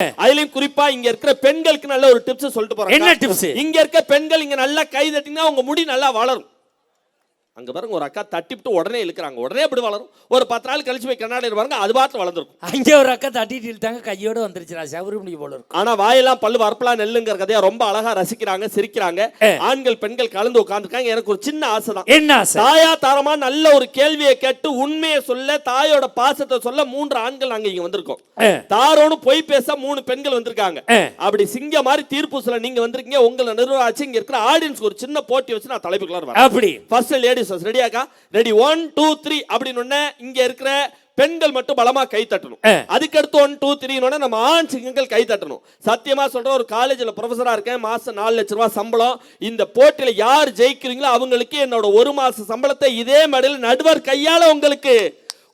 அதுலயும் குறிப்பா இங்க இருக்கிற பெண்களுக்கு நல்ல ஒரு டிப்ஸ் சொல்லிட்டு போறேன் என்ன tips? இங்க இருக்க பெண்கள் இங்க நல்லா கை தட்டினா உங்க முடி நல்லா வளரும் அங்க பாருங்க ஒரு அக்கா தட்டிவிட்டு உடனே இழுக்கிறாங்க. உடனே எப்படி வளரும்? ஒரு பத்து நாள் கழிச்சு போய் கண்ணாடி பாருங்க அது பாட்டு வளர்ந்துருக்கும். அங்கே ஒரு அக்கா தட்டிட்டு இழுத்தாங்க கையோட வந்துருச்சுடா சவரி முடிக்க போல இருக்கும் ஆனா வாயெல்லாம் பல்லு வரப்பலாம் நெல்லுங்கிற கதையா ரொம்ப அழகா ரசிக்கிறாங்க சிரிக்கிறாங்க. ஆண்கள் பெண்கள் கலந்து உட்கார்ந்துருக்காங்க. எனக்கு ஒரு சின்ன ஆசை தான். என்ன ஆசை? தாயா தாரமா நல்ல ஒரு கேள்வியை கேட்டு உண்மையை சொல்ல தாயோட பாசத்தை சொல்ல மூன்று ஆண்கள் நாங்க இங்க வந்திருக்கோம். தாரோன்னு பொய் பேச மூணு பெண்கள் வந்திருக்காங்க. அப்படி சிங்க மாதிரி தீர்ப்பு சொல்ல நீங்க வந்திருக்கீங்க உங்களை நிர்வாகிச்சு இங்க இருக்கிற ஆடியன்ஸ்க்கு ஒரு சின்ன போட்டி வச்சு நான் தலைப்புக்குள்ள அப்படி. ஃபர்ஸ்ட் லேடிஸ் ரெடியாக்கா ரெடி ஒன் டூ த்ரீ அப்படின்னு உடனே இங்க இருக்கிற பெண்கள் மட்டும் பலமா கை தட்டணும். அதுக்கடுத்து ஒன் டூ த்ரீ நம்ம ஆண் சிங்கங்கள் கை தட்டணும். சத்தியமா சொல்ற ஒரு காலேஜ்ல ப்ரொஃபஸரா இருக்கேன் மாசம் நாலு லட்ச ரூபாய் சம்பளம். இந்த போட்டியில யார் ஜெயிக்கிறீங்களோ அவங்களுக்கு என்னோட ஒரு மாச சம்பளத்தை இதே மேடையில் நடுவர் கையால உங்களுக்கு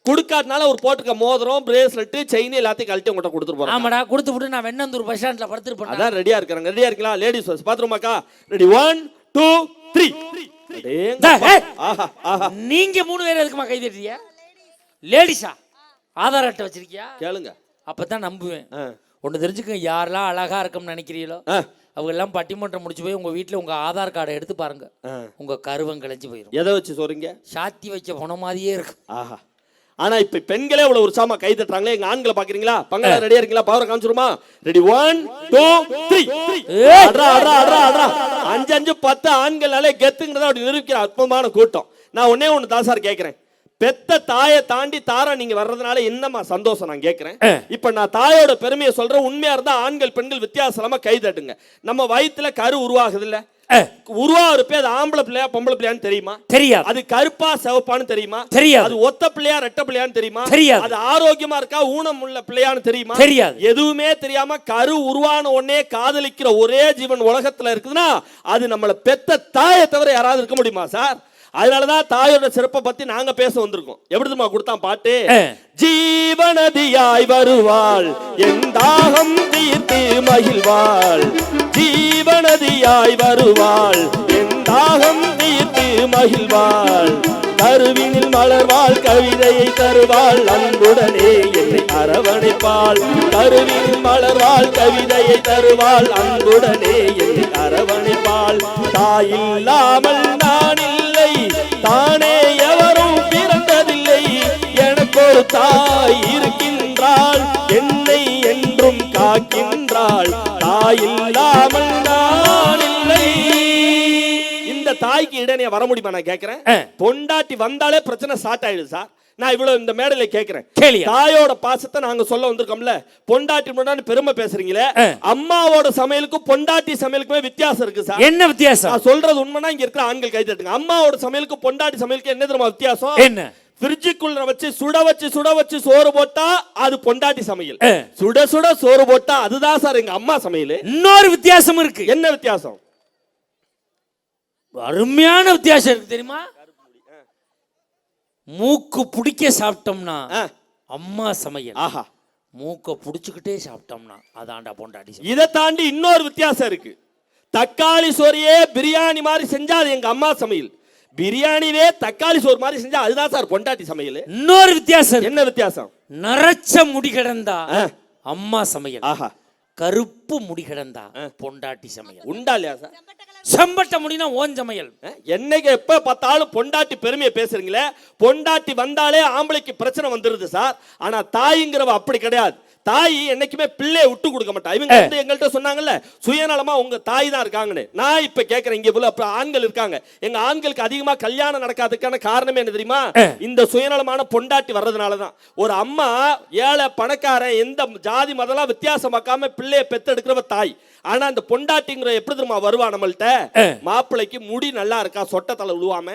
கொடுக்காதனால ஒரு போட்டுக்க மோதிரம் பிரேஸ்லெட் செயின் எல்லாத்தையும் கழட்டி உங்கள்கிட்ட கொடுத்துட்டு போறேன். ஆமாடா கொடுத்து விட்டு நான் வெண்ணந்தூர் பஸ் ஸ்டாண்ட்ல படுத்துருப்பேன் அதான் ரெடியா இருக்கிறாங்க ரெடியா இருக்கலாம் லேடிஸ் ஃபர்ஸ்ட் பாத்ரூமாக்கா ரெடி ஒன் டூ த்ரீ ஆஹா நீங்க மூணு பேர் எதுக்குமா கை தட்டுறியா லேடிஸா? ஆதார் அட்டை வச்சிருக்கியா? கேளுங்க. அப்பதான் நம்புவேன். ஒன்று தெரிஞ்சுக்க யாரெல்லாம் அழகா இருக்கும்னு நினைக்கிறீங்களோ. அவங்க எல்லாம் பட்டிமன்றம் முடிச்சு போய் உங்க வீட்டில் உங்க ஆதார் கார்டை எடுத்து பாருங்க. உங்க கருவம் கிளஞ்சு போயிடும் எதை வச்சு சொல்றீங்க? சாத்தி வைக்க போன மாதிரியே இருக்கு ஆஹா. ஆனா இப்ப பெண்களே இவ்வளவு உற்சாகமா கை தட்டுறாங்களே? எங்க ஆண்களை பாக்குறீங்களா? பங்களா ரெடியா இருக்கீங்களா? பவரை காமிச்சிருமா? Ready one two three. அட்ரா அட்ரா அட்ரா அட்ரா அஞ்சு அஞ்சு பத்து ஆண்கள்னாலே கெத்துங்கிறத அப்படி நிரூபிக்கிற அற்புதமான கூட்டம். நான் ஒன்னே ஒண்ணு தான் சார் கேட்கிறேன் பெத்த தாயை தாண்டி தாரா நீங்க வர்றதுனால என்னம்மா சந்தோஷம் நான் கேட்கிறேன். இப்ப நான் தாயோட பெருமையை சொல்றேன். உண்மையா இருந்தா ஆண்கள் பெண்கள் வித்தியாசம் கை தட்டுங்க. நம்ம வயித்துல கரு உருவாகுது இல்ல ஆ. உருவாகிறப்ப அது ஆம்பளை பிள்ளையா பொம்பளை பிள்ளையான்னு தெரியுமா தெரியாது அது கருப்பா சிவப்பான்னு தெரியுமா தெரியாது. அது ஒத்த பிள்ளையா ரெட்ட பிள்ளையான்னு தெரியுமா தெரியாது. அது ஆரோக்கியமா இருக்கா ஊனம் உள்ள பிள்ளையான்னு தெரியுமா தெரியாது. எதுவுமே தெரியாம கரு உருவான உடனே காதலிக்கிற ஒரே ஜீவன் உலகத்துல இருக்குதுன்னா அது நம்மள பெத்த தாயை தவிர யாராவது இருக்க முடியுமா சார் அதனாலதான் தாயோட சிறப்பை பத்தி நாங்க பேச வந்திருக்கோம். எப்படி தெரியுமா கொடுத்தான் பாட்டு? ஆ. ஜீவனதியாய் வருவாள் என் தாகம் தீர்த்து மகிழ்வாள். ஜீவனதியாய் வருவாள் என் தாகம் தீர்த்து மகிழ்வாள். கருவினில் மலர்வாள் கவிதையை தருவாள் அன்புடனே என்னை அரவணைப்பாள். கருவினில் மலர்வாள் கவிதையை தருவாள் அன்புடனே என்னை அரவணைப்பாள். தாயில்லாமல் நான் இல்லை தானே எவரும் பிறந்ததில்லை. எனக்கு ஒரு தாய் இருக்கின்றாள். என்னை என்றும் காக்கின்றாள். தாயில்லாமல் நான் இல்லை. இந்த தாய்க்கு இடையே வர முடியுமா நான் கேட்கிறேன். பொண்டாட்டி வந்தாலே பிரச்சனை ஸ்டார்ட் ஆயிடுது சார். நான் இவ்வளவு இந்த மேடையில கேட்கிறேன் கேளியா. தாயோட பாசத்தை நாங்க சொல்ல வந்திருக்கோம்ல. பொண்டாட்டி முன்னாடி பெருமை பேசுறீங்களே. அம்மாவோட சமையலுக்கும் பொண்டாட்டி சமையலுக்குமே வித்தியாசம் இருக்கு சார். என்ன வித்தியாசம்? நான் சொல்றது உண்மைனா இங்க இருக்கிற ஆண்கள் கை தட்டுங்க. அம்மாவோட சமையலுக்கு பொண்டாட்டி சமையலுக்கு என்ன தெரியுமா வித்தியாசம்? என்ன? ஃப்ரிட்ஜுக்குள்ள வச்சு சுட வச்சு சுட வச்சு சோறு போட்டா அது பொண்டாட்டி சமையல். சுட சுட சோறு போட்டா அதுதான் சார் எங்க அம்மா சமையல். இன்னொரு வித்தியாசம் இருக்கு. என்ன வித்தியாசம்? அருமையான வித்தியாசம் இருக்கு தெரியுமா? மூக்கு பிடிக்க சாப்பிட்டோம்னா. அம்மா சமையல் ஆஹா மூக்க புடிச்சுக்கிட்டே சாப்பிட்டோம்னா அதான்டா பொண்டாட்டி சமையல். இதை தாண்டி இன்னொரு வித்தியாசம் இருக்கு தக்காளி சோறையே பிரியாணி மாதிரி செஞ்சா அது எங்க அம்மா சமையல் பிரியாணிவே தக்காளி சோறு மாதிரி செஞ்சா அதுதான் சார் பொண்டாட்டி சமையல் இன்னொரு வித்தியாசம். என்ன வித்தியாசம் நரைச்ச முடி கிடந்தா. அம்மா சமையல் ஆஹா கருப்பு முடி கிடந்தா பொண்டாட்டி சமையல். உண்டா இல்லையா சார்? செம்பட்ட முடினா ஓன் சமையல். என்னைக்கு எப்ப பார்த்தாலும் பொண்டாட்டி பெருமையை பேசுறீங்களே? பொண்டாட்டி வந்தாலே ஆம்பளைக்கு பிரச்சனை வந்துருது சார். ஆனா தாய்ங்கிறவ அப்படி கிடையாது. தாய் என்னைக்குமே பிள்ளையை விட்டு கொடுக்க மாட்டா. இவங்க வந்து எங்கள்கிட்ட சொன்னாங்கல்ல சுயநலமா உங்க தாய் தான் இருக்காங்கன்னு. நான் இப்ப கேக்குறேன் இங்க அப்புறம் ஆண்கள் இருக்காங்க. எங்க ஆண்களுக்கு அதிகமா கல்யாணம் நடக்காததுக்கான காரணமே என்ன தெரியுமா? இந்த சுயநலமான பொண்டாட்டி வர்றதுனால தான். ஒரு அம்மா ஏழை பணக்காரன் எந்த ஜாதி மதம்லாம் வித்தியாசம் பார்க்காம பிள்ளையை பெத்தெடுக்கிறவ தாய். ஆனா அந்த பொண்டாட்டிங்கிற எப்படி தெரியுமா வருவா நம்மள்ட்ட? மாப்பிள்ளைக்கு முடி நல்லா இருக்கா? சொட்ட தலை விழுவாம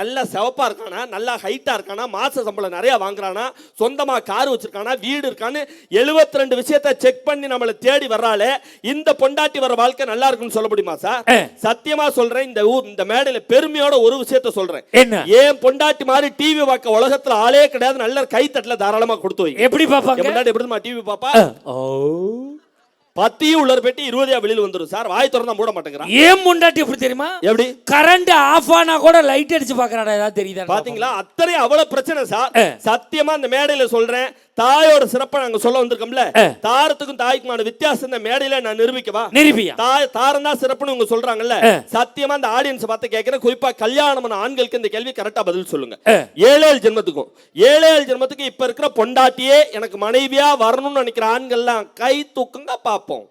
நல்லா சிவப்பா இருக்கானா? நல்லா ஹைட்டா இருக்கானா? மாச சம்பளம் நிறைய வாங்குறானா? சொந்தமா கார் வச்சிருக்கானா? வீடு இருக்கான்னு 72 ரெண்டு விஷயத்தை செக் பண்ணி நம்மளை தேடி வர்றாளே. இந்த பொண்டாட்டி வர வாழ்க்கை நல்லா இருக்குன்னு சொல்ல முடியுமா சார் சத்தியமா சொல்றேன் இந்த ஊர் இந்த மேடையில பெருமையோட ஒரு விஷயத்த சொல்றேன். ஏன் பொண்டாட்டி மாதிரி டிவி பார்க்க உலகத்துல ஆளே கிடையாது. நல்ல கை தட்டல தாராளமா கொடுத்து வை. எப்படி பொண்டாட்டி எப்படி டிவி பாப்பா ஓ. பத்தியும் உள்ள பெட்டி இருபதியா வெளியில வந்துரும். சார் வாய் திறந்தா மூட மாட்டேங்கிறான். ஏன் முண்டாட்டி எப்படி தெரியுமா? எப்படி? கரண்ட் ஆஃப் ஆனா கூட லைட் அடிச்சு பாக்குறாடா ஏதாவது தெரியுதா பாத்தீங்களா? அத்தனை அவ்வளவு பிரச்சனை சார். சத்தியமா அந்த மேடையில சொல்றேன். தாயோட சிறப்பை நாங்க சொல்ல வந்திருக்கோம்ல. தாரத்துக்கும் தாய்க்குமான வித்தியாசம் இந்த மேடையில நான் நிரூபிக்கவா? நிரூபியா? தாய் தாரம் தான் சிறப்புன்னு இவங்க சொல்றாங்கல்ல. சத்தியமா இந்த ஆடியன்ஸ் பார்த்து கேட்கிறேன். குறிப்பா கல்யாணமான ஆண்களுக்கு இந்த கேள்வி கரெக்டா பதில் சொல்லுங்க. ஆ. ஏழு ஏழு ஜென்மத்துக்கும் ஏழு ஏழு ஜென்மத்துக்கு இப்ப இருக்கிற பொண்டாட்டியே எனக்கு மனைவியா வரணும்னு நினைக்கிற ஆண்கள்லாம் கை தூக்குங்க பாப்போம்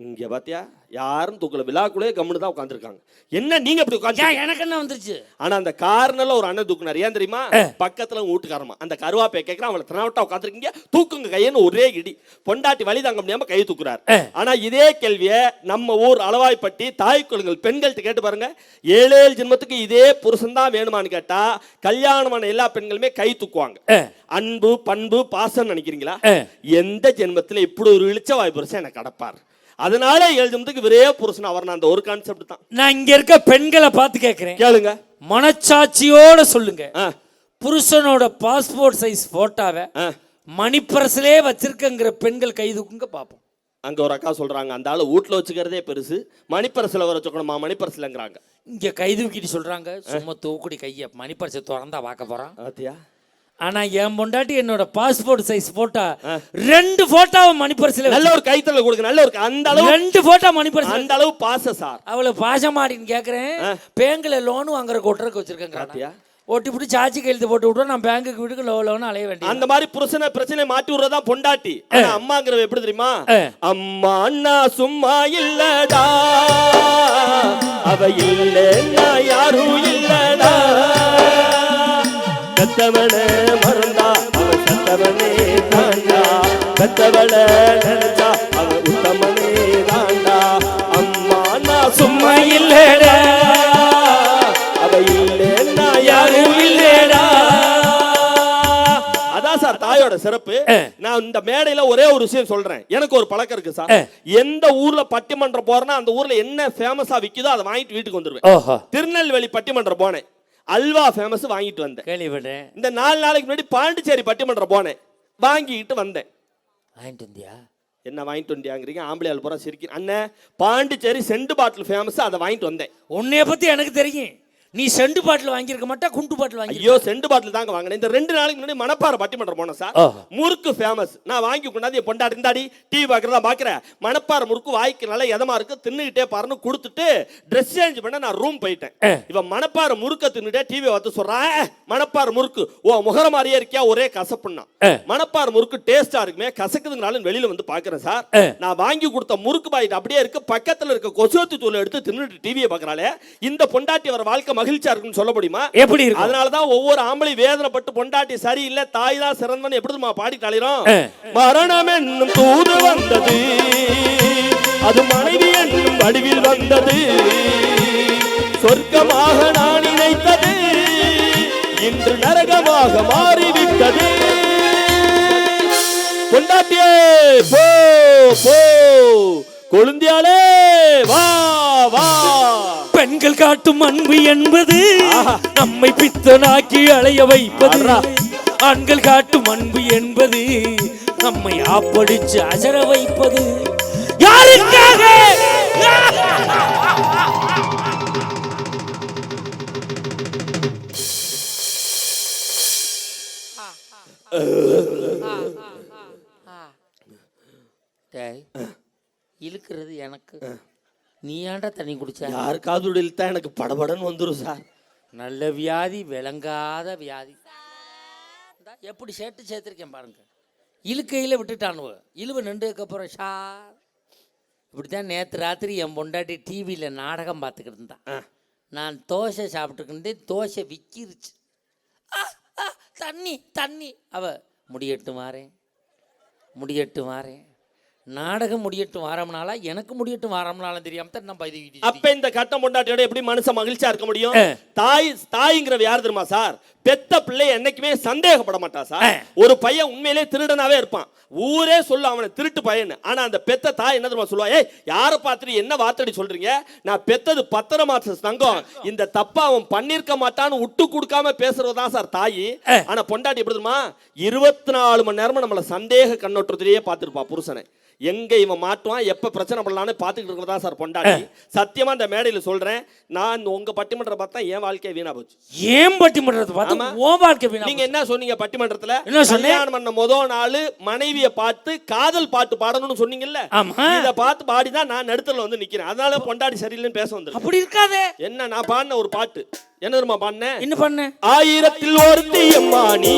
இங்க பாத்தியா? யாரும் தூக்கல. விழாக்குள்ளே கம்முன்னு தான் உட்காந்துருக்காங்க என்ன நீங்க இப்படி உட்காந்து எனக்கு என்ன வந்துருச்சு? ஆனா அந்த கார்னர்ல ஒரு அண்ணன் தூக்குனார். ஏன் தெரியுமா? பக்கத்துல வீட்டுக்காரமா அந்த கருவாப்பை கேட்கிறான் அவளை தினவட்டா உட்காந்துருக்கீங்க தூக்குங்க கையன்னு ஒரே இடி. பொண்டாட்டி வழி தாங்க முடியாம கை தூக்குறாரு. ஆனா இதே கேள்வியை நம்ம ஊர் அளவாய்ப்பட்டி தாய் குழந்தைகள் பெண்கள்கிட்ட கேட்டு பாருங்க. ஏழு ஏழு ஜென்மத்துக்கு இதே புருஷன் தான் வேணுமான்னு கேட்டா கல்யாணமான எல்லா பெண்களுமே கை தூக்குவாங்க. அன்பு பண்பு பாசம் நினைக்கிறீங்களா. எந்த ஜென்மத்துல இப்படி ஒரு இழிச்ச வாய் புருஷன் எனக்கு கடப்பார்? அதனால ஜென்மத்துக்கு விரே புருஷன் அவர் அந்த ஒரு கான்செப்ட் தான். நான் இங்க இருக்க பெண்களை பார்த்து கேட்கிறேன் கேளுங்க. மனச்சாட்சியோட சொல்லுங்க. புருஷனோட பாஸ்போர்ட் சைஸ் போட்டோவை. மணிப்பரசிலே வச்சிருக்கங்கிற பெண்கள் கை தூக்குங்க பார்ப்போம் அங்க ஒரு அக்கா சொல்றாங்க அந்த ஆளு வீட்ல வச்சுக்கிறதே பெருசு மணிப்பரசுல வர வச்சுக்கணுமா மணிப்பரசுலங்கிறாங்க. இங்க கை தூக்கிட்டு சொல்றாங்க சும்மா தூக்குடி கைய மணிப்பரிசை திறந்தா பார்க்க போறான். பாத்தியா ஆனா என் பொண்டாட்டி என்னோட பாஸ்போர்ட் சைஸ் போட்டா ரெண்டு போட்டோவை மணிப்பரிசில நல்ல ஒரு கைத்தல கொடுங்க நல்ல ஒரு அந்த அளவு ரெண்டு போட்டோ மணிப்பரிசு அந்த அளவு பாச சார். அவளை பாசமாடின்னு கேக்குறேன். பேங்க்ல லோன் வாங்குற கொட்டுறதுக்கு வச்சிருக்கேன் பாத்தியா? ஓட்டி பிடி சாட்சி கையெழுத்து போட்டு விட்டோம் நான் பேங்க்குக்கு வீட்டுக்கு லோ லோன் அலைய வேண்டிய அந்த மாதிரி புருஷனை பிரச்சனை மாட்டி விடுறதா பொண்டாட்டி. அம்மாங்கிறவ எப்படி தெரியுமா. அம்மா அண்ணா சும்மா இல்லடா. அவ இல்லைன்னா யாரும் இல்லடா. கத்தவன மறந்தா அவ சத்தவனே தாண்டா. கத்தவள நினைச்சா அவ உத்தமனே தாண்டா. அம்மா அண்ணா சும்மா இல்லடா. அவ இல்லைன்னா யாரும் இல்லடா. அதான் சார் தாயோட சிறப்பு. நான் இந்த மேடையில ஒரே ஒரு விஷயம் சொல்றேன். எனக்கு ஒரு பழக்கம் இருக்கு சார். எந்த ஊர்ல பட்டிமன்றம் போறேன்னா அந்த ஊர்ல என்ன ஃபேமஸா விக்குதோ அதை வாங்கிட்டு வீட்டுக்கு வந்துருவேன். திருநெல்வேலி பட்டிமன்றம் போனேன். அல்வா ஃபேமஸ் வாங்கிட்டு வந்தேன். கேள்விப்பட்டேன். இந்த நாலு நாளைக்கு முன்னாடி பாண்டிச்சேரி பட்டிமன்றம் போனேன். வாங்கிட்டு வந்தேன். வாங்கிட்டு வந்தியா? என்ன வாங்கிட்டு வந்தியாங்கிறீங்க? ஆம்பளையால் பூரா சிரிக்கிறேன் அண்ணன் பாண்டிச்சேரி செண்டு பாட்டில் ஃபேமஸ் அதை வாங்கிட்டு வந்தேன். உன்னைய பத்தி எனக்கு தெரியும். நீ செண்டு பாட்டில் வாங்கியிருக்க மாட்டா குண்டு பாட்டில் வாங்கி ஐயோ செண்டு பாட்டில் தாங்க வாங்கினேன். இந்த ரெண்டு நாளைக்கு முன்னாடி மணப்பாறை பட்டிமன்றம் போனேன் சார். முறுக்கு ஃபேமஸ் நான் வாங்கி கொண்டாந்து என் பொண்டாடி இருந்தாடி டிவி பார்க்கறதா பார்க்குறேன். மணப்பாறை முறுக்கு வாய்க்கு நல்லா எதமா இருக்கு தின்னுகிட்டே பாருன்னு கொடுத்துட்டு ட்ரெஸ் சேஞ்ச் பண்ண நான் ரூம் போயிட்டேன். இவன் மணப்பாறை முறுக்க தின்னுட்டே டிவி பார்த்து சொல்றான் "ஏ, மணப்பாறை முறுக்கு. ஓ முகர மாதிரியே இருக்கியா? ஒரே கசப்புன்னா மணப்பாறை முறுக்கு டேஸ்டா இருக்குமே கசக்குதுங்கனாலும் வெளியில வந்து பார்க்கறேன் சார். நான் வாங்கி கொடுத்த முறுக்கு பாயிட்டு அப்படியே இருக்கு பக்கத்துல இருக்க கொசுவத்து தூள் எடுத்து தின்னுட்டு டிவியை பார்க்கறாளே. இந்த பொண்டாட்டி வர வாழ்க்கை மகிழ்ச்சியா இருக்குன்னு சொல்ல முடியுமா? எப்படி இருக்கும்? அதனாலதான் ஒவ்வொரு ஆம்பளை வேதனைப்பட்டு பொண்டாட்டி சரியில்லை தாய் தான் சிறந்தவன் எப்படி தெரியுமா பாடிட்டு மரணம் என்னும் தூது வந்தது அது மனைவி என்னும் வடிவில் வந்தது. சொர்க்கமாக நான் நினைத்தது இன்று நரகமாக மாறிவிட்டது. பொண்டாட்டியே போ போ. கொழுந்தியாலே வா வா. பெண்கள் காட்டும் அன்பு என்பது நம்மை பித்தனாக்கி அலைய வைப்பது. ஆண்கள் காட்டும் அன்பு என்பது நம்மை ஆப்படிச்சு அசர வைப்பது. யாருக்காக? இழுக்கிறது எனக்கு. நீ ஏன்டா தண்ணி குடிச்ச? யாருக்காவது இழுத்தா எனக்கு படபடன்னு வந்துரும் சார். நல்ல வியாதி விளங்காத வியாதி. எப்படி சேர்த்து சேர்த்துருக்கேன் பாருங்க. இழுக்கையில் விட்டுட்டானுவ. இழுவ நின்றதுக்கப்புறம் ஷா. இப்படித்தான் நேற்று ராத்திரி என் பொண்டாட்டி டிவியில் நாடகம் பார்த்துக்கிட்டு இருந்தான் நான் தோசை சாப்பிட்டுக்கிட்டு தோசை விக்கிருச்சு. தண்ணி தண்ணி. அவ முடியட்டு வாரேன் முடியட்டு வாரேன் நாடகம் முடியட்டு வாரம்னாலா எனக்கு முடியட்டு வாரம்னாலும் தெரியாம தான் நம்ம இது அப்ப இந்த கட்டம் பொண்டாட்டியோட எப்படி மனுஷன் மகிழ்ச்சியா இருக்க முடியும்? தாய் தாய்ங்கிறவ யார் தெரியுமா சார்? பெத்த பிள்ளை என்னைக்குமே சந்தேகப்பட மாட்டா சார். ஒரு பையன் உண்மையிலே திருடனாவே இருப்பான். ஊரே சொல்லும் அவனை திருட்டு பையன் ஆனா அந்த பெத்த தாய் என்ன தெரியுமா சொல்லுவா? ஏய் யாரை பார்த்துட்டு என்ன வார்த்தடி சொல்றீங்க? நான் பெத்தது பத்திர மாச தங்கம். இந்த தப்பா அவன் பண்ணிருக்க மாட்டான்னு விட்டு கொடுக்காம பேசுறதுதான் சார் தாய். ஆனா பொண்டாட்டி எப்படி தெரியுமா? இருபத்தி நாலு மணி நேரமும் நம்மள சந்தேக கண்ணோட்டத்திலேயே பார்த்திருப்பா புருஷனை. எங்க இவன் மாட்டுவான் எப்ப பிரச்சனை பண்ணலாம்னு பாத்துக்கிட்டு இருக்கிறதா சார் பொண்டாட்டி? சத்தியமா இந்த மேடையில சொல்றேன் நான் உங்க பட்டிமன்றம் பார்த்தா என் வாழ்க்கை வீணா போச்சு. ஏன் பட்டிமன்றத்தை. பார்த்து? ஓ வாழ்க்கை வீணா நீங்க என்ன சொன்னீங்க பட்டிமன்றத்துல? என்ன? கல்யாணம் பண்ண முதல் நாள் மனைவிய பார்த்து காதல் பாட்டு பாடணும்னு சொன்னீங்கல்ல? இத பார்த்து பாடி தான் நான் நடுத்தல வந்து நிக்கிறேன். அதனால பொண்டாட்டி சரியில்லைன்னு பேச வந்திருக்கேன் அப்படி இருக்காதே. என்ன நான் பாடின ஒரு பாட்டு. என்ன தெரியுமா பாடினேன் என்ன பண்ண ஆயிரத்தில் ஒருத்தி அம்மா நீ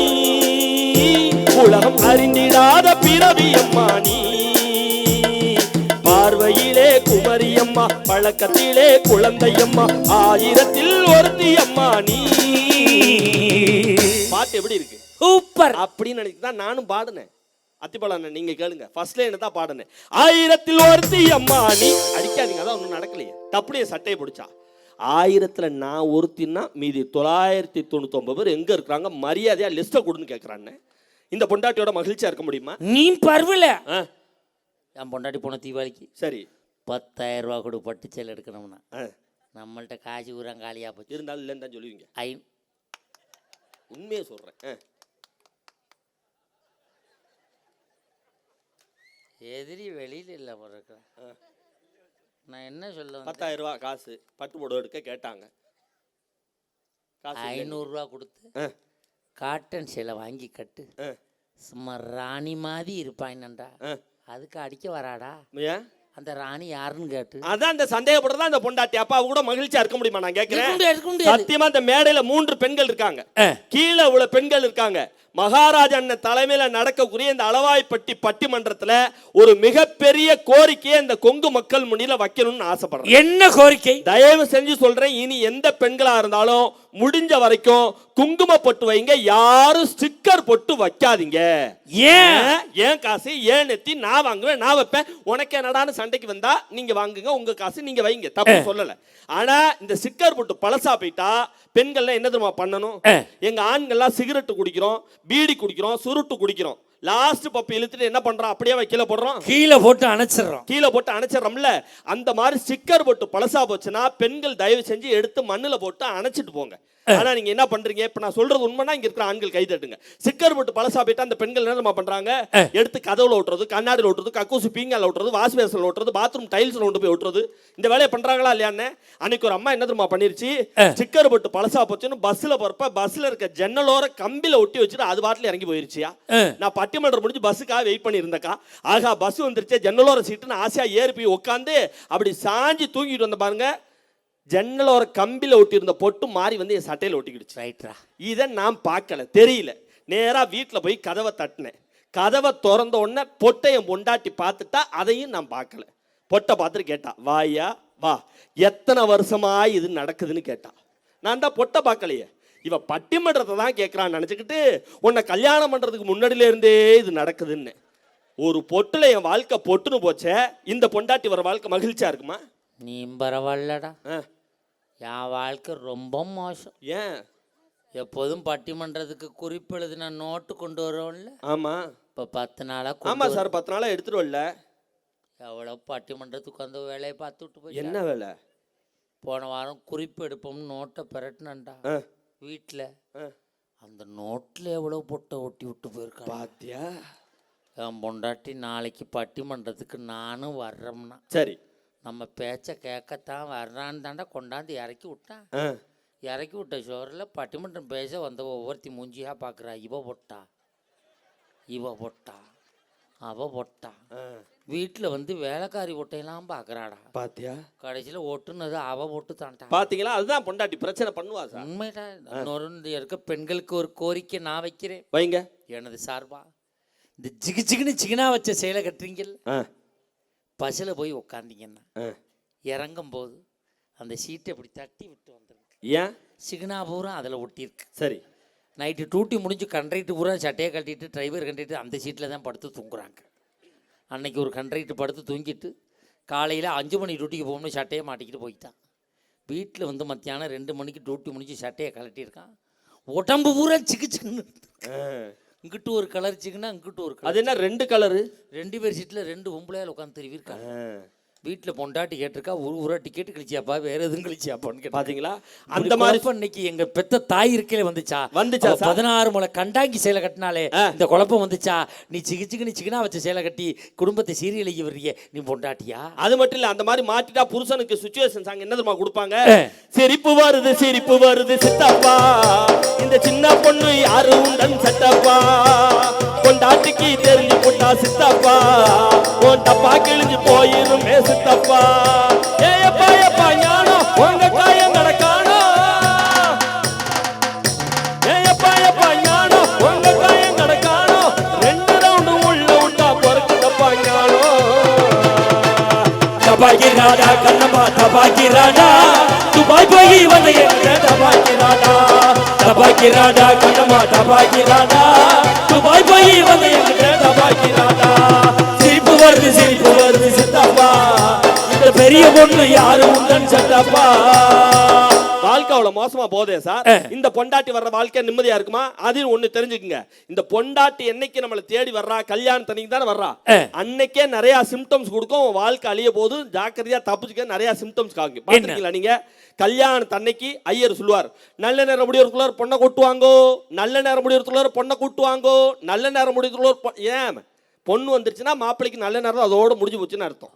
உலகம் அறிந்திடாத பிறவி அம்மா நீ. அம்மா பழக்கத்திலே குழந்தை அம்மா ஆயிரத்தில் ஒருத்தி அம்மா நீ. பாட்டு எப்படி இருக்கு? சூப்பர். அப்படின்னு நினைச்சு தான் நானும் பாடினேன். அத்திப்பழம் நீங்க கேளுங்க. ஃபர்ஸ்ட்ல என்ன தான் பாடினேன். ஆயிரத்தில் ஒருத்தி அம்மா நீ. அடிக்காதீங்க அதான் ஒன்றும் நடக்கலையே. தப்புடைய சட்டையை பிடிச்சா. ஆயிரத்துல நான் ஒருத்தின்னா மீதி தொள்ளாயிரத்தி தொண்ணூத்தொன்பது பேர் எங்க இருக்கிறாங்க? மரியாதையா லிஸ்ட்டை கொடுன்னு கேட்குறான்னு இந்த பொண்டாட்டியோட மகிழ்ச்சியா இருக்க முடியுமா? நீ பரவல என் பொண்டாட்டி போன தீபாவளிக்கு. சரி. பத்தாயிரம் ரூபா கொடு பட்டு சேலை எடுக்கணும்னா. ஆ, நம்மள்ட்ட காசு ஊரம் காலியாக போச்சு. இருந்தாலும் இல்லைன்னு தான் சொல்லுவீங்க. ஐ. உண்மையை சொல்றேன். ஆ, எதிரி வெளியில் இல்லை போல நான் என்ன சொல்ல? பத்தாயிரம் ரூபா காசு பட்டு புடவை எடுக்க கேட்டாங்க. ஐநூறுரூவா கொடுத்து காட்டன் சேலை வாங்கி கட்டு. சும்மா ராணி மாதிரி இருப்பாயினண்டா. அதுக்கு அடிக்க வராடா? ஏன்? அந்த ராணி யாருன்னு கேட்டு. அதான் அந்த சந்தேகப்படுறதா அந்த பொண்டாட்டி. அப்பா கூட மகிழ்ச்சியா இருக்க முடியுமா? நான் கேட்கிறேன். சத்தியமா இந்த மேடையில மூன்று பெண்கள் இருக்காங்க. கீழே உள்ள பெண்கள் இருக்காங்க. மகாராஜா அண்ணன் தலைமையில நடக்கக்கூடிய இந்த அளவாய்ப்பட்டி பட்டிமன்றத்துல ஒரு மிகப்பெரிய கோரிக்கையை இந்த கொங்கு மக்கள் முன்னில வைக்கணும்னு ஆசைப்படுறேன். என்ன கோரிக்கை? தயவு செஞ்சு சொல்றேன் இனி எந்த பெண்களா இருந்தாலும் முடிஞ்ச வரைக்கும் குங்கும பொட்டு வைங்க. யாரும் ஸ்டிக்கர் பொட்டு வைக்காதீங்க. ஏன்? ஏன், காசு? ஏன் நெத்தி? நான் வாங்குவேன் நான் வைப்பேன். உனக்கு என்னடான்னு சண்டைக்கு வந்தா நீங்க வாங்குங்க உங்க காசு நீங்க வைங்க. தப்பு சொல்லல. ஆனா இந்த சிக்கர் போட்டு பழசா போயிட்டா பெண்கள்லாம் என்ன தெரியுமா பண்ணணும். எங்க ஆண்கள்லாம் சிகரெட் குடிக்கிறோம் பீடி குடிக்கிறோம் சுருட்டு குடிக்கிறோம். லாஸ்ட் பப்பு இழுத்துட்டு என்ன பண்றோம் அப்படியே வை கீழே போடுறோம் கீழே போட்டு அணைச்சிடுறோம் கீழே போட்டு அணைச்சிடறோம்ல அந்த மாதிரி ஸ்டிக்கர் போட்டு பழசா போச்சுன்னா பெண்கள் தயவு செஞ்சு எடுத்து மண்ணுல போட்டு அணைச்சிட்டு போங்க. ஆனா நீங்க என்ன பண்றீங்க? இப்ப நான் சொல்றது உண்மைனா இங்க இருக்கிற ஆண்கள் கை தட்டுங்க. ஸ்டிக்கர் போட்டு பழசா போயிட்டா அந்த பெண்கள் என்ன பண்றாங்க? எடுத்து கதவுல ஓட்டுறது கண்ணாடியில் ஓட்டுறது கக்கூசு பீங்கால ஓட்டுறது வாஷ் பேசல ஓட்டுறது பாத்ரூம் டைல்ஸ்ல கொண்டு போய் ஓட்டுறது இந்த வேலையை பண்றாங்களா இல்லையான்னு அன்னைக்கு ஒரு அம்மா என்ன தெரியுமா பண்ணிருச்சு? ஸ்டிக்கர் போட்டு பழசா போச்சுன்னு பஸ்ல போறப்ப பஸ்ல இருக்க ஜன்னலோர கம்பில ஒட்டி வச்சுட்டு அது பாட்டுல இறங்கி போயிருச்சியா? நான் பட்டிமன்றம் முடிஞ்சு பஸ்ஸுக்காக வெயிட் பண்ணியிருந்தேக்கா. ஆகா பஸ் வந்துருச்சு ஜன்னலோர சீட்டுன்னு ஆசையா ஏறி போய் உட்காந்து அப்படி சாஞ்சி தூங்கிட்டு வந்த பாருங்க. ஜன்னலோர கம்பில ஒட்டியிருந்த பொட்டு மாறி வந்து என் சட்டையில ஒட்டிக்கிடுச்சு. ரைட்ரா இதை நான் பார்க்கல தெரியல. நேரா வீட்டில் போய் கதவை தட்டினேன். கதவை திறந்த உடனே பொட்டை என் பொண்டாட்டி பார்த்துட்டா அதையும் நான் பார்க்கல. பொட்டை பார்த்துட்டு கேட்டா வாயா வா. எத்தனை வருஷமா இது நடக்குதுன்னு கேட்டா. நான் தான் பொட்டை பார்க்கலையே. இவ பட்டிமன்றத்தை தான் கேட்குறான்னு நினச்சிக்கிட்டு உன்னை கல்யாணம் பண்ணுறதுக்கு முன்னாடியில இருந்தே இது நடக்குதுன்னு. ஒரு பொட்டுல என் வாழ்க்கை பொட்டுன்னு போச்சே இந்த பொண்டாட்டி வர வாழ்க்கை மகிழ்ச்சியா இருக்குமா? நீ பரவாயில்லடா. என் வாழ்க்கை ரொம்ப மோசம். ஏன்? எப்போதும் பட்டிமன்றத்துக்கு குறிப்பு எழுதின நோட்டு கொண்டு வரோம்ல ஆமா. இப்போ பத்து நாளாக ஆமா சார் பத்து நாளா எடுத்துட்டு வரல எவ்வளோ பட்டிமன்றத்துக்கு வந்து வேலையை பார்த்து விட்டு போய் என்ன வேலை? போன வாரம் குறிப்பு எடுப்போம்னு நோட்டை பெரட்டினண்டா வீட்டில். அந்த நோட்டில் எவ்வளோ பொட்டை ஒட்டி விட்டு போயிருக்கான்? பாத்தியா? என் பொண்டாட்டி நாளைக்கு பட்டிமன்றத்துக்கு நானும் வர்றோம்னா. சரி. நம்ம பேச்சை கேட்கத்தான் வர்றான்னு தாண்டா கொண்டாந்து இறக்கி விட்டான் இறக்கி விட்ட ஷோரில் பட்டிமன்றம் பேச வந்த ஒவ்வொருத்தி மூஞ்சியாக பார்க்குறா இவ பொட்டா. இவ பொட்டா. அவ பொட்டா. வீட்டில் வந்து வேலைக்காரி பொட்டையெல்லாம் பார்க்குறாடா பாத்தியா? கடைசியில் ஒட்டுனது அவ பொட்டு தான்டா. பாத்தீங்களா? அதுதான் பொண்டாட்டி பிரச்சனை பண்ணுவா சார். உண்மைடா. இந்த இருக்க பெண்களுக்கு ஒரு கோரிக்கை நான் வைக்கிறேன். வைங்க. எனது சார்பா. இந்த ஜிகு ஜிகுன்னு சிக்கனா வச்ச சேலை கட்டுறீங்கல்ல. ஆ, பஸ்ஸில் போய் உக்காந்தீங்கன்னா. இறங்கும் போது அந்த சீட்டை இப்படி தட்டி விட்டு வந்துருக்கு. ஏன்? சிக்னா பூரா அதில் ஒட்டியிருக்கு. சரி. நைட்டு டியூட்டி முடிஞ்சு கண்ட்ரைட்டு பூரா சட்டையை கட்டிட்டு டிரைவர் கட்டிட்டு அந்த சீட்டில் தான் படுத்து தூங்குறாங்க. அன்னைக்கு ஒரு கண்ட்ரைட்டு படுத்து தூங்கிட்டு காலையில் அஞ்சு மணி டியூட்டிக்கு போகணும்னு சட்டையை மாட்டிக்கிட்டு போயிட்டான். வீட்டில் வந்து மத்தியானம் ரெண்டு மணிக்கு டியூட்டி முடிஞ்சு சட்டையை கழட்டியிருக்கான். உடம்பு பூரா சிக்கு சிக்குன்னு. இங்கிட்டு ஒரு கலர் சிக்குனா இங்கிட்டு ஒரு கலர் அது என்ன ரெண்டு கலரு ரெண்டு பேர் சீட்டில் ரெண்டு பொம்பளையால் உட்காந்து திருவிருக்காங்க. வீட்டில் பொண்டாட்டி கேட்டிருக்கா ஒரு ஊரா டிக்கெட் கழிச்சியாப்பா வேற எதுவும் கழிச்சியாப்பான்னு கேட்டா பாத்தீங்களா? அந்த மாதிரி இன்னைக்கு எங்க பெத்த தாய் இருக்கையில வந்துச்சா? வந்துச்சா? பதினாறு முளை கண்டாங்கி சேலை கட்டினாலே. இந்த குழப்பம் வந்துச்சா? நீ சிக்கு சிக்குன்னு சிக்கனா வச்ச சேலை கட்டி குடும்பத்தை சீரியலைக்கு வர்றிய நீ பொண்டாட்டியா? அது மட்டும் இல்ல அந்த மாதிரி மாட்டிட்டா புருஷனுக்கு சுச்சுவேஷன் சாங் என்ன தெரியுமா கொடுப்பாங்க. சிரிப்பு வருது சிரிப்பு வருது சித்தப்பா. இந்த சின்ன பொண்ணு யாரு? உண்டன் சட்டப்பா கொண்டாட்டிக்கு தெரிஞ்சு சித்தப்பா உன் தப்பா கிழிஞ்சு போயிருமே சித்தப்பா. ஏயப்பா ஏப்பா ஞானம் உங்க காயம் நடக்கானோ ஏயப்பா ஏப்பா ஞானம் உங்க காயம் நடக்கானோ ரெண்டு ரவுண்டு உள்ள விட்டா பொறுக்குதப்பா ஞானம். தப்பாக்கி ராடா கண்ணம்மா தபாக்கி துபாய் போய் வந்த எங்க தபாக்கி ராடா கண்ணம்மா தபாக்கி துபாய் போய் வந்த எங்க தபாக்கி சிரிப்பு வருது சிரிப்பு வருது சித்தப்பா. இந்த பெரிய பொண்ணு யாரு உண்டன் சட்டப்பா வாழ்க்கை அவ்வளவு மோசமா போதே சார். இந்த பொண்டாட்டி வர்ற வாழ்க்கை நிம்மதியா இருக்குமா? அதையும் ஒண்ணு தெரிஞ்சுக்குங்க. இந்த பொண்டாட்டி என்னைக்கு நம்மளை தேடி வர்றா? கல்யாணத்தன்னைக்கு தானே வர்றா. அன்னைக்கே நிறைய சிம்டம்ஸ் கொடுக்கும். வாழ்க்கை அழிய போது ஜாக்கிரதையா தப்பிச்சுக்க நிறைய சிம்டம்ஸ் காங்க பாத்துருக்கீங்களா நீங்க? கல்யாணத்தன்னைக்கு ஐயர் சொல்லுவார் நல்ல நேரம் முடியறதுக்குள்ளார பொண்ணை கொட்டுவாங்கோ நல்ல நேரம் முடியறதுக்குள்ளார பொண்ணை கூட்டுவாங்கோ நல்ல நேரம் முடியறதுக்குள்ளார பொ- ஏன்? பொண்ணு வந்துருச்சுன்னா மாப்பிள்ளைக்கு நல்ல நேரம் அதோட முடிஞ்சு போச்சுன்னு அர்த்தம்.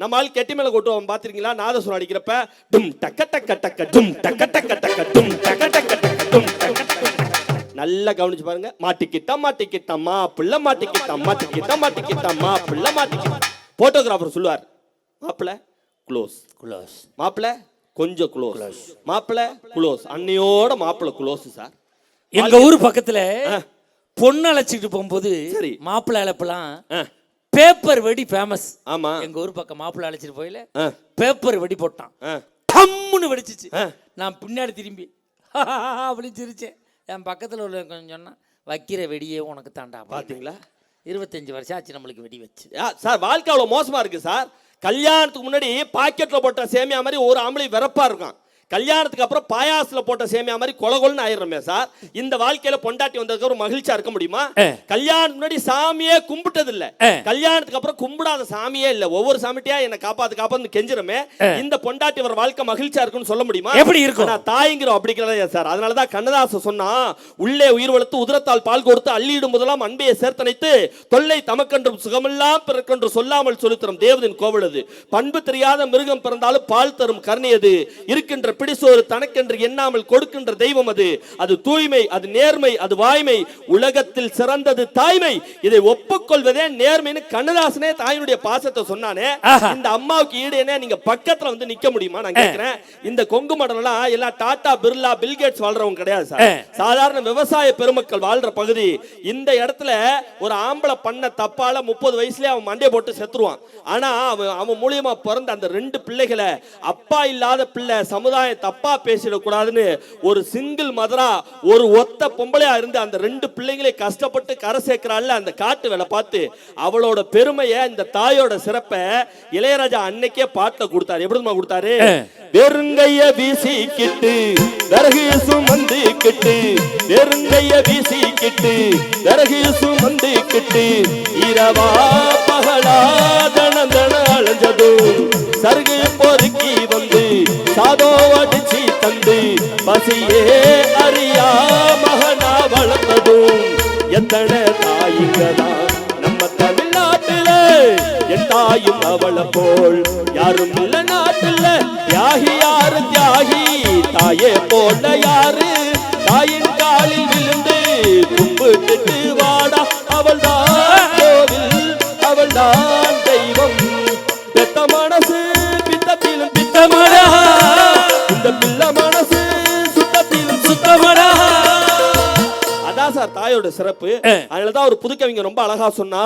நம்ம ஆள் கெட்டி மேல கொட்டுவோம் பாத்திருக்கீங்களா? நாதசுரம் அடிக்கிறப்ப டும் டக்க டக்க டக்க டும் டக்க டக்க டக்க டும் டக்க டக்க டக்க டும். நல்லா கவனிச்சு பாருங்க. மாட்டிக்கிட்டா மாட்டிக்கிட்டா மா பிள்ளை மாட்டிக்கிட்டா மாட்டிக்கிட்டா மாட்டிக்கிட்டா மா பிள்ளை மாட்டிக்கிட்டா. போட்டோகிராஃபர் சொல்லுவார் மாப்பிள்ள க்ளோஸ் குளோஸ் மாப்பிள்ள கொஞ்சம் க்ளோஸ் மாப்பிள்ள க்ளோஸ் அன்னையோட மாப்பிள்ள க்ளோஸ் சார் எங்க ஊர் பக்கத்துல. பொண்ணு அழைச்சிட்டு போகும்போது சரி. மாப்பிள்ளை அழைப்பெல்லாம் பேப்பர் வெடி ஃபேமஸ் ஆமா. எங்க ஊர் பக்கம் மாப்பிள்ளை அழைச்சிட்டு போயில பேப்பர் வெடி போட்டான். ஆ. டம்முன்னு வெடிச்சிச்சு. நான் பின்னாடி திரும்பி அப்படின்னு சிரிச்சேன். என் பக்கத்துல உள்ள கொஞ்சம் சொன்னா வைக்கிற வெடியே உனக்கு தாண்டா பாத்தீங்களா? இருபத்தஞ்சு வருஷம் ஆச்சு நம்மளுக்கு வெடி வச்சு. சார் வாழ்க்கை அவ்வளவு மோசமா இருக்கு சார். கல்யாணத்துக்கு முன்னாடி பாக்கெட்ல போட்ட சேமியா மாதிரி ஒரு ஆம்பளை வெறப்பா இருக்கும் கல்யாணத்துக்கு அப்புறம் பாயாசத்துல போட்ட சேமியா மாதிரி கொலகொலன்னு ஆயிடுறோமே சார். இந்த வாழ்க்கையில பொண்டாட்டி வந்ததுக்கு அப்புறம் மகிழ்ச்சியா இருக்க முடியுமா. கல்யாணத்துக்கு முன்னாடி சாமியே கும்பிட்டது இல்ல. கல்யாணத்துக்கு அப்புறம் கும்பிடாத சாமியே இல்ல. ஒவ்வொரு சாமிட்டியா என்ன காப்பாத்து காப்பாத்து கெஞ்சிரமே. இந்த பொண்டாட்டி வர வாழ்க்கை மகிழ்ச்சியா இருக்குன்னு சொல்ல முடியுமா? எப்படி இருக்கும்? ஆனா தாய்ங்கிறோம் அப்படி கிடையாது சார்? அதனாலதான் கண்ணதாசன் சொன்னா உள்ளே உயிர் வளர்த்து உதிரத்தால் பால் கொடுத்து அள்ளியிடும் முதலாம் அன்பையை சேர்த்தனைத்து தொல்லை தமக்கன்றும் சுகமெல்லாம் பிறக்கென்று சொல்லாமல் சொல்லித்தரும் தேவதின் கோவிலது பண்பு தெரியாத மிருகம் பிறந்தாலும் பால் தரும் கருணையது இருக்கின்ற பிடிசோறு தனக்கென்று எண்ணாமல் கொடுக்கின்ற தெய்வம் அது. அது தூய்மை அது நேர்மை அது வாய்மை. உலகத்தில் சிறந்தது தாய்மை. இதை ஒப்புக்கொள்வதே நேர்மைன்னு கண்ணதாசனே தாயினுடைய பாசத்தை சொன்னானே. இந்த அம்மாவுக்கு ஈடு என்ன நீங்க பக்கத்துல வந்து நிக்க முடியுமா? நான் கேக்குறேன். இந்த கொங்கு மடலாம் எல்லாம் டாடா பிர்லா பில்கேட்ஸ் வாழ்றவங்க கிடையாது சார். சாதாரண விவசாய பெருமக்கள் வாழ்ற பகுதி. இந்த இடத்துல ஒரு ஆம்பளை பண்ண தப்பால முப்பது வயசுலயே அவன் மண்டைய போட்டு செத்துருவான். ஆனா அவன் அவன் மூலியமா பிறந்த அந்த ரெண்டு பிள்ளைகளை அப்பா இல்லாத பிள்ளை சமுதாயம் தப்பா பேசிடக்கூடாதுன்னு ஒரு சிங்கிள் மதரா ஒரு ஒத்த பொம்பளையா இருந்து அந்த ரெண்டு பிள்ளைங்களை கஷ்டப்பட்டு கரை சேர்க்கிறாள்ல அந்த காட்டு வேலை பார்த்து அவளோட பெருமையை இந்த தாயோட சிறப்பை இளையராஜா அன்னைக்கே பாட்டுல கொடுத்தாரு. எப்படிமா கொடுத்தாரு? வெறுங்கைய வீசிக்கிட்டு விறகு சுமந்துக்கிட்டு வெறுங்கைய வீசிக்கிட்டு விறகு சுமந்துக்கிட்டு இரவா பகலா தன தன அலைஞ்சதும் சருகு பொறுக்கி வந்து சாதோ அடிச்சு தந்து பசியே அறியா மகனா வளர்ந்ததும் எத்தனை தாயிங்கதான் நம்ம தமிழ்நாட்டுல என் தாயும் அவளை போல் யாரும் இல்ல நாட்டுல. தியாகி யாரு? தியாகி தாயே போல யாரு? தாயின் காலில் விழுந்து கும்பிட்டு வாடா. அவள் தான் கோவில் அவள் தான் தெய்வம். பெத்த மனசு பித்தத்திலும் பித்த மனசு சார் தாயோட சிறப்பு. அதனாலதான் ஒரு புதுக்கவிஞர் ரொம்ப அழகா சொன்னா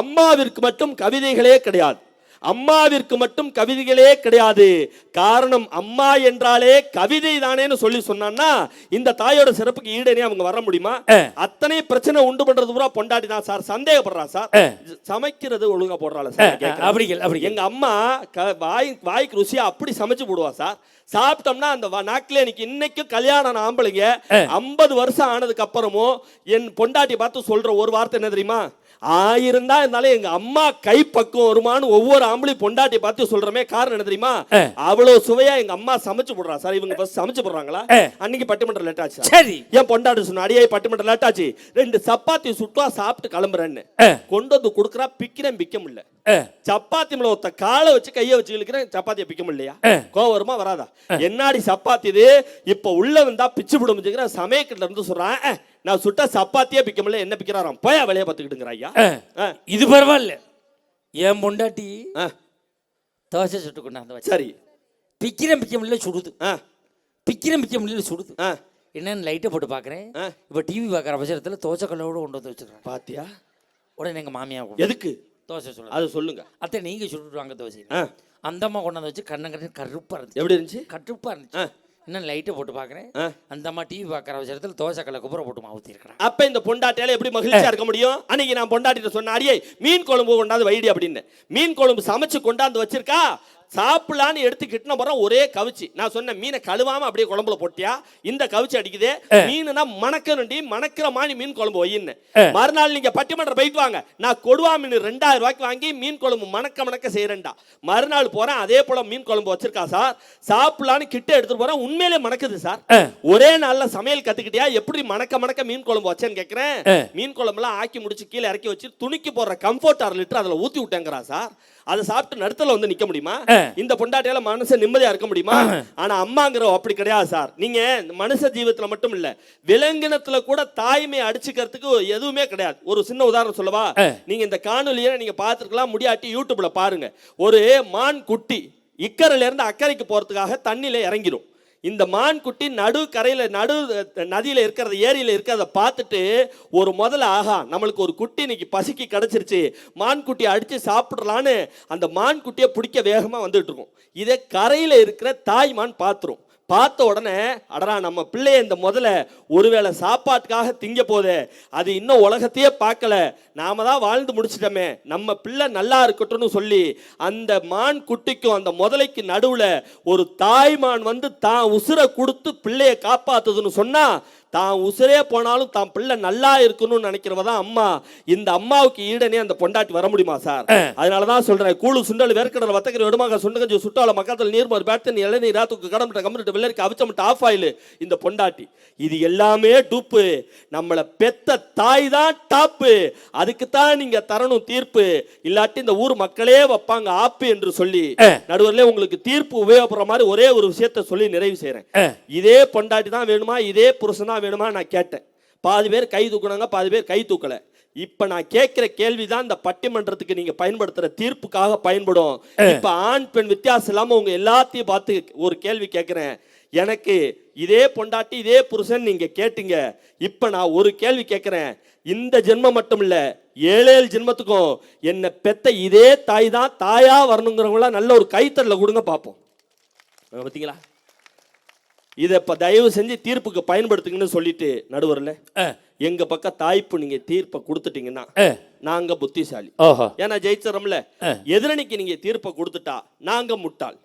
அம்மாவிற்கு மட்டும் கவிதைகளே கிடையாது. அம்மாவிற்கு மட்டும் கவிதைகளே கிடையாது. காரணம் அம்மா என்றாலே கவிதை தானேன்னு சொல்லி சொன்னான்னா இந்த தாயோட சிறப்புக்கு ஈடனே அவங்க வர முடியுமா? அத்தனை பிரச்சனை உண்டு பண்றது பூரா பொண்டாட்டி தான் சார். சந்தேகப்படுறா சார். சமைக்கிறது ஒழுங்கா போடுறாள் சார். அப்படி அப்படி. எங்க அம்மா வாய் வாய்க்கு ருசியா அப்படி சமைச்சு போடுவா சார். சாப்பிட்டோம்னா அந்த நாக்குல எனக்கு இன்னைக்கும் கல்யாணம் ஆம்பளைங்க. ஐம்பது வருஷம் ஆனதுக்கு அப்புறமும் என் பொண்டாட்டி பார்த்து சொல்ற ஒரு வார்த்தை என்ன தெரியுமா? ஆயிரம் தான் இருந்தாலும் எங்க அம்மா கை பக்கம் வருமான்னு ஒவ்வொரு ஆம்பளை பொண்டாட்டி பார்த்து சொல்றமே காரணம் என்ன தெரியுமா. அவ்வளவு சுவையா எங்க அம்மா சமைச்சு போடுறா. சார் இவங்க ஃபர்ஸ்ட் சமைச்சு போடுறாங்களா. அன்னைக்கு பட்டிமன்றம் லேட் ஆச்சு சார். ஏன் பொண்டாட்டி சொன்ன அடியே பட்டிமன்றம் லேட் ஆச்சு. ரெண்டு சப்பாத்தி சுட்டா சாப்பிட்டு கிளம்புறேன்னு. கொண்டு வந்து கொடுக்குறா பிக்கிறேன் பிக்க முடியல. சப்பாத்தி மேல ஒருத்த காலை வச்சு கையை வச்சு இழுக்கிறேன் சப்பாத்தியை பிக்க முடியலையா? கோவம் வருமா? வராதா? என்னாடி சப்பாத்தி இது? இப்ப உள்ள வந்தா பிச்சு விட முடிஞ்சுக்கிற சமயக்கிட்ட இருந்து சொல்றான் "அஹ், நான் சுட்ட சப்பாத்தியே பிக்க முடியல. என்ன பிக்கிறாராம்? போயா வெளியே பார்த்துக்கிட்டுங்கிற ஐயா. இது பரவாயில்ல. என் பொண்டாட்டி தோசை சுட்டு கொண்டாந்து சரி. பிக்கிறேன் பிக்க முடியல சுடுது. ஆ, பிக்கிறேன் பிக்க முடியல சுடுது. என்னன்னு லைட்டை போட்டு பார்க்குறேன். இப்போ டிவி பார்க்குற அவசரத்தில் தோசை கல்லோடு கொண்டு வந்து வச்சுருக்காங்க பாத்தியா? உடனே எங்கள் மாமியா எதுக்கு? தோசை சுட. அது சொல்லுங்க. அத்தை நீங்கள் சுட்டுட்டு வாங்க தோசை அந்த அம்மா கொண்டாந்து வச்சு கண்ணன் கருப்பாக இருந்துச்சு. எப்படி இருந்துச்சு? கருப்பாக இருந்துச்சு. இன்னும் லைட்டை போட்டு பார்க்குறேன். அந்த அம்மா டிவி பார்க்குற அவசரத்தில் தோசை கல்லை குப்புற போட்டு மாவுத்தி இருக்கிறான் அப்ப இந்த பொண்டாட்டியால எப்படி மகிழ்ச்சியா இருக்க முடியும்? அன்னைக்கு நான் பொண்டாட்டிட்ட சொன்ன அடியே மீன் குழம்பு கொண்டாந்து வைடி அப்படின்னு. மீன் குழம்பு சமைச்சு கொண்டாந்து வச்சிருக்கா? சாப்பிடலான்னு எடுத்து கிட்டின போறோம் ஒரே கவிச்சு. நான் சொன்ன மீனை கழுவாம அப்படியே குழம்புல போட்டியா? இந்த கவிச்சு அடிக்குதே. மீனுனா மணக்கணுண்டி மணக்கிற மாதிரி மீன் குழம்பு வையின்னு. மறுநாள் நீங்க பட்டிமன்றம் போயிட்டு வாங்க. நான் கொடுவா மீன் ரெண்டாயிரம் ரூபாய்க்கு வாங்கி மீன் குழம்பு மணக்க மணக்க செய்யறேன்டா மறுநாள் போறேன் அதே போல மீன் குழம்பு வச்சிருக்கா சார். சாப்பிடலான்னு கிட்ட எடுத்துட்டு போறேன் உண்மையிலே மணக்குது சார். ஒரே நாள்ல சமையல் கத்துக்கிட்டியா? எப்படி மணக்க மணக்க மீன் குழம்பு வச்சேன்னு கேக்குறேன். மீன் குழம்புலாம் ஆக்கி முடிச்சு கீழே இறக்கி வச்சு துணிக்கு போடுற கம்ஃபர்ட் அரை லிட்டர் அதுல ஊத்தி விட்டேங்கிறா சார். அதை சாப்பிட்டு நடுத்தல வந்து நிக்க முடியுமா? இந்த பொண்டாட்டியால மனுஷன் நிம்மதியா இருக்க முடியுமா? ஆனா அம்மாங்கிற அப்படி கிடையாது சார். நீங்க மனுஷ ஜீவத்துல மட்டும் இல்ல விலங்கினத்துல கூட தாய்மை அடிச்சுக்கிறதுக்கு எதுவுமே கிடையாது. ஒரு சின்ன உதாரணம் சொல்லவா? நீங்க இந்த காணொலியை நீங்க பார்த்துருக்கலாம் முடியாட்டி யூடியூப்ல பாருங்க. ஒரு மான் குட்டி இக்கரையில இருந்து அக்கறைக்கு போறதுக்காக தண்ணியில இறங்கிடும் இந்த மான் குட்டி நடு கரையில் நடு நதியில் இருக்கிறத ஏரியில் இருக்கிறத பார்த்துட்டு ஒரு முதல்ல ஆகா நம்மளுக்கு ஒரு குட்டி இன்னைக்கு பசிக்கு கிடச்சிருச்சு. மான் குட்டியை அடித்து சாப்பிட்றலான்னு அந்த மான் குட்டியை பிடிக்க வேகமாக வந்துட்டு இருக்கும். இதே கரையில் இருக்கிற தாய் மான் பார்த்துரும். பார்த்த உடனே அடரா நம்ம பிள்ளைய இந்த முதல்ல ஒருவேளை சாப்பாட்டுக்காக திங்க போதே அது இன்னும் உலகத்தையே பார்க்கல. நாம தான் வாழ்ந்து முடிச்சிட்டோமே. நம்ம பிள்ளை நல்லா இருக்கட்டும்னு சொல்லி அந்த மான் குட்டிக்கும் அந்த முதலைக்கு நடுவில் ஒரு தாய் மான் வந்து தான் உசுரை கொடுத்து பிள்ளைய காப்பாத்துதுன்னு சொன்னா தான் உசுரே போனாலும் தான் பிள்ளை நல்லா இருக்கணும்னு நினைக்கிறவ தான் அம்மா. இந்த அம்மாவுக்கு ஈடனே அந்த பொண்டாட்டி வர முடியுமா சார்? அதனால தான் சொல்றேன் கூழு சுண்டல் வேர்க்கடல் வத்தக்கறி விடுமாக சுண்டகஞ்சி சுட்டால மக்காத்தல் நீர்மர் பேட்டன் இளநீர் ராத்துக்கு கடமிட்ட கம்மிட்டு வெள்ளரிக்கு அவிச்சமிட்ட ஆஃப் ஆயில் இந்த பொண்டாட்டி. இது எல்லாமே டூப்பு நம்மளை பெத்த தாய் தான் டாப்பு அதுக்கு தான் நீங்க தரணும் தீர்ப்பு. இல்லாட்டி இந்த ஊர் மக்களே வைப்பாங்க ஆப்பு என்று சொல்லி. நடுவரில் உங்களுக்கு தீர்ப்பு உபயோகப்படுற மாதிரி ஒரே ஒரு விஷயத்த சொல்லி நிறைவு செய்றேன். இதே பொண்டாட்டி தான் வேணுமா? இதே புருஷன் தான் வேணுமா? நான் கேட்டேன். பாதி பேர் கை தூக்குனாங்க பாதி பேர் கை தூக்கல. இப்ப நான் கேட்கிற கேள்வி தான் இந்த பட்டிமன்றத்துக்கு நீங்க பயன்படுத்துற தீர்ப்புக்காக பயன்படும். இப்ப ஆண் பெண் வித்தியாசம் இல்லாம உங்க எல்லாத்தையும் பார்த்து ஒரு கேள்வி கேட்கிறேன். எனக்கு இதே பொண்டாட்டி இதே புருஷன் நீங்க கேட்டீங்க. இப்ப நான் ஒரு கேள்வி கேட்கிறேன். இந்த ஜென்மம் மட்டும் இல்ல ஏழேழு ஜென்மத்துக்கும் என்ன பெத்த இதே தாய் தான் தாயா வரணுங்கிறவங்கள நல்ல ஒரு கைத்தறல கொடுங்க பார்ப்போம். பார்த்தீங்களா இதை இப்போ தயவு செஞ்சு தீர்ப்புக்கு பயன்படுத்துங்கன்னு சொல்லிட்டு நடுவரில் எங்க பக்கம் தாய்ப்பு நீங்க தீர்ப்பை கொடுத்துட்டீங்கன்னா நாங்க புத்திசாலி. ஏன்னா ஜெயிச்சிடறோம்ல. எதிரணிக்கு நீங்க தீர்ப்பை கொடுத்துட்டா நாங்க முட்டாள்.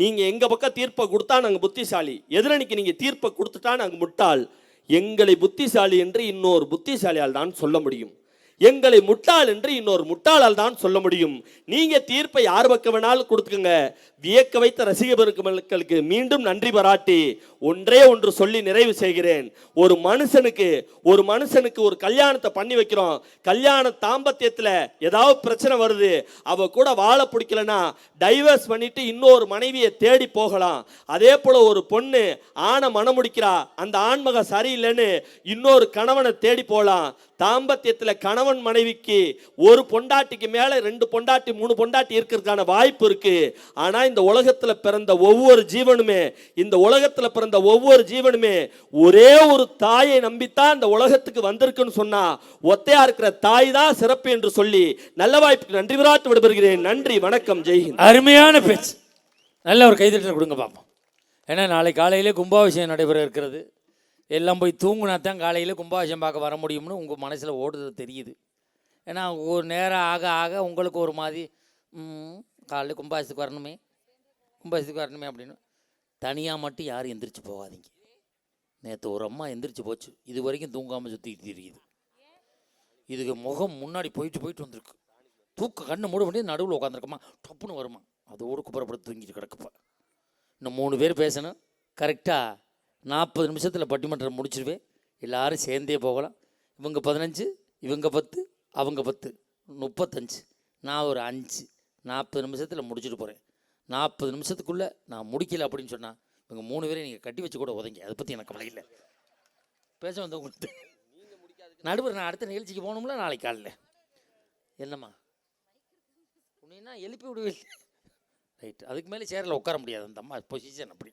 நீங்க எங்க பக்கம் தீர்ப்பை கொடுத்தா நாங்க புத்திசாலி. எதிரணிக்கு நீங்க தீர்ப்பை கொடுத்துட்டா நாங்க முட்டாள். எங்களை புத்திசாலி என்று இன்னொரு புத்திசாலியால் தான் சொல்ல முடியும். எங்களை முட்டாள் என்று இன்னொரு முட்டாளால் தான் சொல்ல முடியும். நீங்க தீர்ப்பை யார் பக்கம் வேணாலும் கொடுத்துக்கங்க. வியக்க வைத்த ரசிக பெருமக்களுக்கு மீண்டும் நன்றி பாராட்டி ஒன்றே ஒன்று சொல்லி நிறைவு செய்கிறேன். ஒரு மனுஷனுக்கு ஒரு மனுஷனுக்கு ஒரு கல்யாணத்தை பண்ணி வைக்கிறோம். கல்யாண தாம்பத்தியத்தில் ஏதாவது பிரச்சனை வருது அவ கூட வாழ பிடிக்கலன்னா டைவர்ஸ் பண்ணிட்டு இன்னொரு மனைவியை தேடி போகலாம். அதே போல ஒரு பொண்ணு ஆணை மனமுடிக்கிறா அந்த ஆண்மக சரியில்லைன்னு இன்னொரு கணவனை தேடி போகலாம். தாம்பத்தியத்தில் கணவன் மனைவிக்கு ஒரு பொண்டாட்டிக்கு மேலே ரெண்டு பொண்டாட்டி மூணு பொண்டாட்டி இருக்கிறதுக்கான வாய்ப்பு இருக்குது ஆனால் இந்த உலகத்தில் பிறந்த ஒவ்வொரு ஜீவனுமே இந்த உலகத்தில் பிறந்த ஒவ்வொரு ஜீவனுமே ஒரே ஒரு தாயை நம்பித்தான் இந்த உலகத்துக்கு வந்திருக்குன்னு சொன்னால் ஒத்தையா இருக்கிற தாய் தான் சிறப்பு என்று சொல்லி நல்ல வாய்ப்புக்கு நன்றி விராட்டு விடுபடுகிறேன் நன்றி வணக்கம் ஜெய்ஹிந்த் அருமையான பேச்சு. நல்ல ஒரு கைதட்டல் கொடுங்க பார்ப்போம் ஏன்னா நாளை காலையிலே கும்பாபிஷேகம் நடைபெற இருக்கிறது. எல்லாம் போய் தூங்கினா தான் காலையில் கும்பாபிஷம் பார்க்க வர முடியும்னு உங்கள் மனசில் ஓடுறது தெரியுது. ஏன்னா ஒரு நேரம் ஆக ஆக உங்களுக்கு ஒரு மாதிரி காலையில் கும்பாபிஷத்துக்கு வரணுமே கும்பாபிஷத்துக்கு வரணுமே அப்படின்னு தனியாக மட்டும் யாரும் எந்திரிச்சு போகாதீங்க. நேற்று ஒரு அம்மா எந்திரிச்சு போச்சு. இது வரைக்கும் தூங்காமல் சுற்றிட்டு தெரியுது. இதுக்கு முகம் முன்னாடி போயிட்டு போயிட்டு வந்திருக்கு. தூக்க கண்ணு மூட வேண்டிய நடுவில் உட்காந்துருக்கம்மா டப்புன்னு வருமா? அதோடு குப்புறப்பட்டு தூங்கிட்டு கிடக்குப்பா. இன்னும் மூணு பேர் பேசணும். கரெக்டாக நாற்பது நிமிஷத்தில் பட்டிமன்றம் முடிச்சிருவேன். எல்லாரும் சேர்ந்தே போகலாம். இவங்க பதினஞ்சு இவங்க பத்து அவங்க பத்து முப்பத்தஞ்சு. நான் ஒரு அஞ்சு. நாற்பது நிமிஷத்தில் முடிச்சுட்டு போகிறேன் நாற்பது நிமிஷத்துக்குள்ளே நான் முடிக்கல அப்படின்னு சொன்னால் இவங்க மூணு பேரையும் நீங்கள் கட்டி வச்சு கூட உதங்க. அதை பற்றி எனக்கு கவலை இல்லை. பேச கொடுத்து நடுவர் நான் அடுத்த நிகழ்ச்சிக்கு போகணும்ல நாளைக்கு காலையில் என்னம்மா? உன்னா எழுப்பி விடுவே ரைட். அதுக்கு மேலே சேரில் உட்கார முடியாது. அந்த அம்மா பொசிஷன் அப்படி.